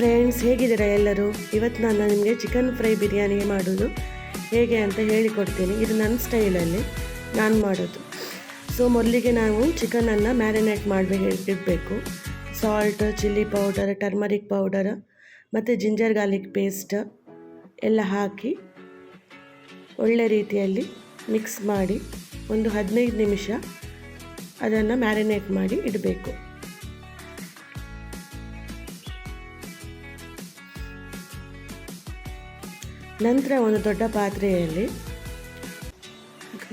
ಹೇಗಿದ್ದೀರಾ ಎಲ್ಲರೂ? ಇವತ್ತು ನಾನು ನಿಮಗೆ ಚಿಕನ್ ಫ್ರೈ ಬಿರಿಯಾನಿ ಮಾಡೋದು. ಹೇಗೆ ಅಂತ ಹೇಳಿಕೊಡ್ತೀನಿ. ಇದು ನನ್ನ ಸ್ಟೈಲಲ್ಲಿ ನಾನು ಮಾಡೋದು. ಸೊ ಮೊದಲಿಗೆ ನಾವು ಚಿಕನನ್ನು ಮ್ಯಾರಿನೇಟ್ ಮಾಡಬೇಕು ಇಡಬೇಕು. Salt chilli powder turmeric powder ಮತ್ತು ಜಿಂಜರ್ ಗಾರ್ಲಿಕ್ ಪೇಸ್ಟ್ ಎಲ್ಲ ಹಾಕಿ ಒಳ್ಳೆ ರೀತಿಯಲ್ಲಿ ಮಿಕ್ಸ್ ಮಾಡಿ ಒಂದು ಹದಿನೈದು ನಿಮಿಷ ಅದನ್ನು ಮ್ಯಾರಿನೇಟ್ ಮಾಡಿ ಇಡಬೇಕು. ನಂತರ ಒಂದು ದೊಡ್ಡ ಪಾತ್ರೆಯಲ್ಲಿ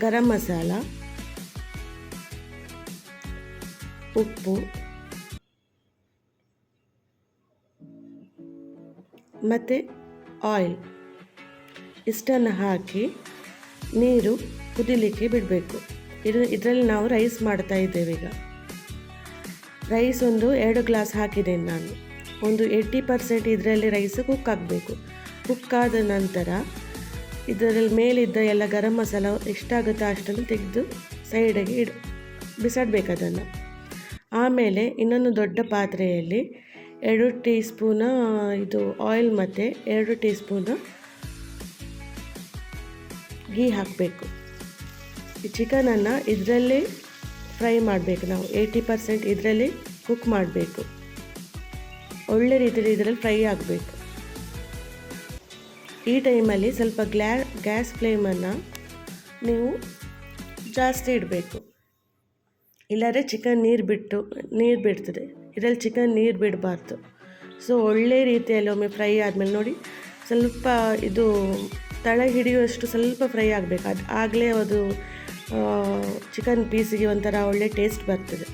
ಗರಂ ಮಸಾಲ, ಉಪ್ಪು, ಮತ್ತು ಆಯಿಲ್ ಇಷ್ಟನ್ನು ಹಾಕಿ ನೀರು ಕುದಿಲಿಕ್ಕೆ ಬಿಡಬೇಕು. ಇದು ಇದರಲ್ಲಿ ನಾವು ರೈಸ್ ಮಾಡ್ತಾ ಇದ್ದೇವೆ ಈಗ. ರೈಸ್ ಒಂದು ಎರಡು ಗ್ಲಾಸ್ ಹಾಕಿದ್ದೇನೆ ನಾನು. ಒಂದು ಏಯ್ಟಿ ಪರ್ಸೆಂಟ್ ಇದರಲ್ಲಿ ರೈಸ್ ಕುಕ್ ಆಗಬೇಕು. ಕುಕ್ ಆದ ನಂತರ ಇದರಲ್ಲಿ ಮೇಲಿದ್ದ ಎಲ್ಲ ಗರಂ ಮಸಾಲ ಎಷ್ಟಾಗುತ್ತೋ ಅಷ್ಟನ್ನು ತೆಗೆದು ಸೈಡಿಗೆ ಇಡು ಬಿಸಾಡಬೇಕು ಅದನ್ನು ಆಮೇಲೆ ಇನ್ನೊಂದು ದೊಡ್ಡ ಪಾತ್ರೆಯಲ್ಲಿ ಎರಡು ಟೀ ಸ್ಪೂನ ಇದು ಆಯಿಲ್ ಮತ್ತು ಎರಡು ಟೀ ಸ್ಪೂನ ಗೀ ಹಾಕಬೇಕು. ಈ ಚಿಕನನ್ನು ಇದರಲ್ಲಿ ಫ್ರೈ ಮಾಡಬೇಕು ನಾವು, ಏಯ್ಟಿ ಪರ್ಸೆಂಟ್ ಇದರಲ್ಲಿ ಕುಕ್ ಮಾಡಬೇಕು. ಒಳ್ಳೆ ರೀತಿಯಲ್ಲಿ ಇದರಲ್ಲಿ ಫ್ರೈ ಆಗಬೇಕು. ಈ ಟೈಮಲ್ಲಿ ಸ್ವಲ್ಪ ಗ್ಲಾ, ಗ್ಯಾಸ್ ಫ್ಲೇಮನ್ನು ನೀವು ಜಾಸ್ತಿ ಇಡಬೇಕು. ಇಲ್ಲಾದರೆ ಚಿಕನ್ ನೀರು ಬಿಟ್ಟು, ನೀರು ಬಿಡ್ತದೆ. ಇದರಲ್ಲಿ ಚಿಕನ್ ನೀರು ಬಿಡಬಾರ್ದು. ಸೊ, ಒಳ್ಳೆ ರೀತಿಯಲ್ಲಿ ಒಮ್ಮೆ ಫ್ರೈ ಆದಮೇಲೆ ನೋಡಿ, ಸ್ವಲ್ಪ ಇದು ತಳ ಹಿಡಿಯುವಷ್ಟು ಸ್ವಲ್ಪ ಫ್ರೈ ಆಗಬೇಕು. ಅದು ಆಗಲೇ ಅದು ಚಿಕನ್ ಪೀಸಿಗೆ ಒಂಥರ ಒಳ್ಳೆ ಟೇಸ್ಟ್ ಬರ್ತದೆ.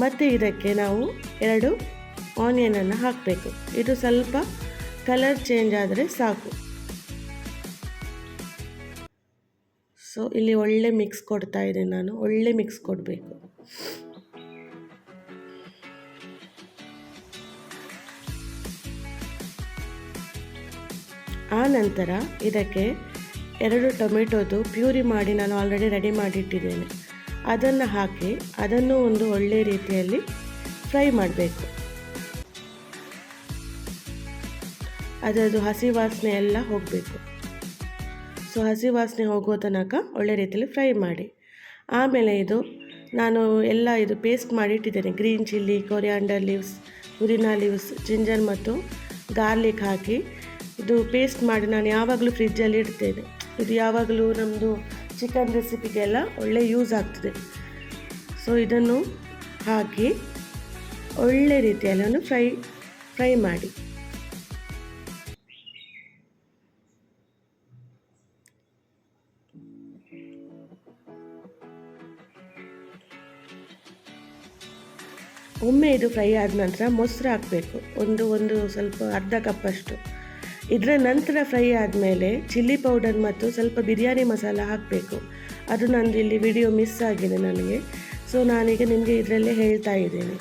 ಮತ್ತು ಇದಕ್ಕೆ ನಾವು ಎರಡು ಆನಿಯನನ್ನು ಹಾಕಬೇಕು. ಇದು ಸ್ವಲ್ಪ ಕಲರ್ ಚೇಂಜ್ ಆದರೆ ಸಾಕು. ಸೊ ಇಲ್ಲಿ ಒಳ್ಳೆ ಮಿಕ್ಸ್ ಕೊಡ್ತಾ ಇದೆ ನಾನು. ಒಳ್ಳೆ ಮಿಕ್ಸ್ ಕೊಡಬೇಕು. ಆ ನಂತರ ಇದಕ್ಕೆ ಎರಡು ಟೊಮೆಟೊದು ಪ್ಯೂರಿ ಮಾಡಿ ನಾನು ಆಲ್ರೆಡಿ ರೆಡಿ ಮಾಡಿಟ್ಟಿದ್ದೇನೆ. ಅದನ್ನು ಹಾಕಿ ಅದನ್ನು ಒಂದು ಒಳ್ಳೆಯ ರೀತಿಯಲ್ಲಿ ಫ್ರೈ ಮಾಡಬೇಕು. ಅದರದು ಹಸಿ ವಾಸನೆ ಎಲ್ಲ ಹೋಗಬೇಕು. ಸೊ ಹಸಿ ವಾಸನೆ ಹೋಗೋ ತನಕ ಒಳ್ಳೆ ರೀತಿಯಲ್ಲಿ ಫ್ರೈ ಮಾಡಿ. ಆಮೇಲೆ ಇದು ನಾನು ಎಲ್ಲ ಇದು ಪೇಸ್ಟ್ ಮಾಡಿ ಇಟ್ಟಿದ್ದೇನೆ. ಗ್ರೀನ್ ಚಿಲ್ಲಿ, ಕೊರಿಯಾಂಡರ್ ಲೀವ್ಸ್, ಪುದೀನಾ ಲೀವ್ಸ್, ಜಿಂಜರ್ ಮತ್ತು ಗಾರ್ಲಿಕ್ ಹಾಕಿ ಇದು ಪೇಸ್ಟ್ ಮಾಡಿ ನಾನು ಯಾವಾಗಲೂ ಫ್ರಿಜ್ಜಲ್ಲಿ ಇಡ್ತೇನೆ. ಇದು ಯಾವಾಗಲೂ ನಮ್ಮದು ಚಿಕನ್ ರೆಸಿಪಿಗೆಲ್ಲ ಒಳ್ಳೆ ಯೂಸ್ ಆಗ್ತದೆ. ಸೊ ಇದನ್ನು ಹಾಕಿ ಒಳ್ಳೆ ರೀತಿಯಲ್ಲಿ ಫ್ರೈ ಫ್ರೈ ಮಾಡಿ. ಒಮ್ಮೆ ಇದು ಫ್ರೈ ಆದ ನಂತರ ಮೊಸರು ಹಾಕಬೇಕು. ಒಂದು ಒಂದು ಸ್ವಲ್ಪ ಅರ್ಧ ಕಪ್ಪಷ್ಟು ಇದರ ನಂತರ ಫ್ರೈ ಆದಮೇಲೆ ಚಿಲ್ಲಿ ಪೌಡರ್ ಮತ್ತು ಸ್ವಲ್ಪ ಬಿರಿಯಾನಿ ಮಸಾಲ ಹಾಕಬೇಕು. ಅದು ನಂದು ಇಲ್ಲಿ ವಿಡಿಯೋ ಮಿಸ್ ಆಗಿದೆ ನನಗೆ. ಸೊ ನಾನೀಗ ನಿಮಗೆ ಇದರಲ್ಲೇ ಹೇಳ್ತಾ ಇದ್ದೀನಿ.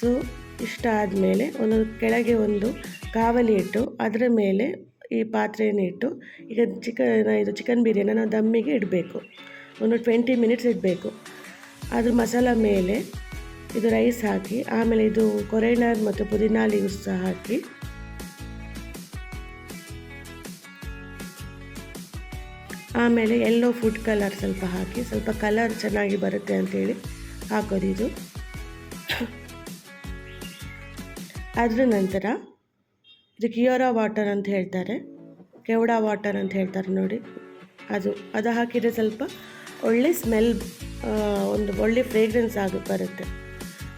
ಸೊ ಇಷ್ಟ ಆದಮೇಲೆ ಒಂದು ಕೆಳಗೆ ಒಂದು ಕಾವಲಿ ಇಟ್ಟು, ಅದರ ಮೇಲೆ ಈ ಪಾತ್ರೆಯನ್ನು ಇಟ್ಟು, ಈಗ ಚಿಕನ್ ಇದು ಚಿಕನ್ ಬಿರಿಯಾನಿ ದಮ್ಮಿಗೆ ಇಡಬೇಕು. ಒಂದು ಟ್ವೆಂಟಿ ಮಿನಿಟ್ಸ್ ಇಡಬೇಕು. ಅದ್ರ ಮಸಾಲ ಮೇಲೆ ಇದು ರೈಸ್ ಹಾಕಿ, ಆಮೇಲೆ ಇದು ಕೊರೆನಾರ್ ಮತ್ತು ಪುದೀನಾ ಲೀವ್ಸ್ ಸಹ ಹಾಕಿ. ಆಮೇಲೆ ಎಲ್ಲೋ ಫುಡ್ ಕಲರ್ ಸ್ವಲ್ಪ ಹಾಕಿ, ಸ್ವಲ್ಪ ಕಲರ್ ಚೆನ್ನಾಗಿ ಬರುತ್ತೆ ಅಂತೇಳಿ ಹಾಕೋದು ಇದು. ಅದರ ನಂತರ ಇದು ಕಿಯೋರಾ ವಾಟರ್ ಅಂತ ಹೇಳ್ತಾರೆ, ಕೆವಡ ವಾಟರ್ ಅಂತ ಹೇಳ್ತಾರೆ ನೋಡಿ. ಅದು ಅದು ಹಾಕಿದರೆ ಸ್ವಲ್ಪ ಒಳ್ಳೆ ಸ್ಮೆಲ್ ಒಂದು ಒಳ್ಳೆ ಫ್ರೇಗ್ರೆನ್ಸ್ ಆಗಿ ಬರುತ್ತೆ.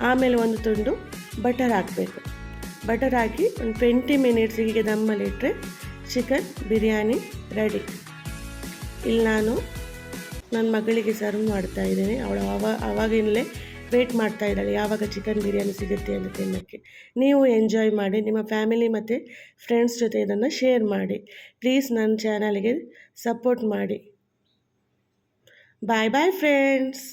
ಆಮೇಲೆ ಒಂದು ತುಂಡು ಬಟರ್ ಹಾಕಬೇಕು. ಬಟರ್ ಹಾಕಿ ಒಂದು ಟ್ವೆಂಟಿ ಮಿನಿಟ್ಸಿಗೆ ದಮ್ಮಲ್ಲಿಟ್ಟರೆ ಚಿಕನ್ ಬಿರಿಯಾನಿ ರೆಡಿ. ಇಲ್ಲಿ ನಾನು ನನ್ನ ಮಗಳಿಗೆ ಸರ್ವ್ ಮಾಡ್ತಾ ಇದ್ದೀನಿ. ಅವಳು ಅವ ಆವಾಗಿನಲ್ಲೇ ವೇಟ್ ಮಾಡ್ತಾ ಇದ್ದಾಳೆ, ಯಾವಾಗ ಚಿಕನ್ ಬಿರಿಯಾನಿ ಸಿಗುತ್ತೆ ಅಂತ ತಿನ್ನೋಕ್ಕೆ. ನೀವು ಎಂಜಾಯ್ ಮಾಡಿ, ನಿಮ್ಮ ಫ್ಯಾಮಿಲಿ ಮತ್ತು ಫ್ರೆಂಡ್ಸ್ ಜೊತೆ ಇದನ್ನು ಶೇರ್ ಮಾಡಿ. ಪ್ಲೀಸ್ ನನ್ನ ಚಾನಲ್ಗೆ ಸಪೋರ್ಟ್ ಮಾಡಿ. ಬಾಯ್ ಬಾಯ್ ಫ್ರೆಂಡ್ಸ್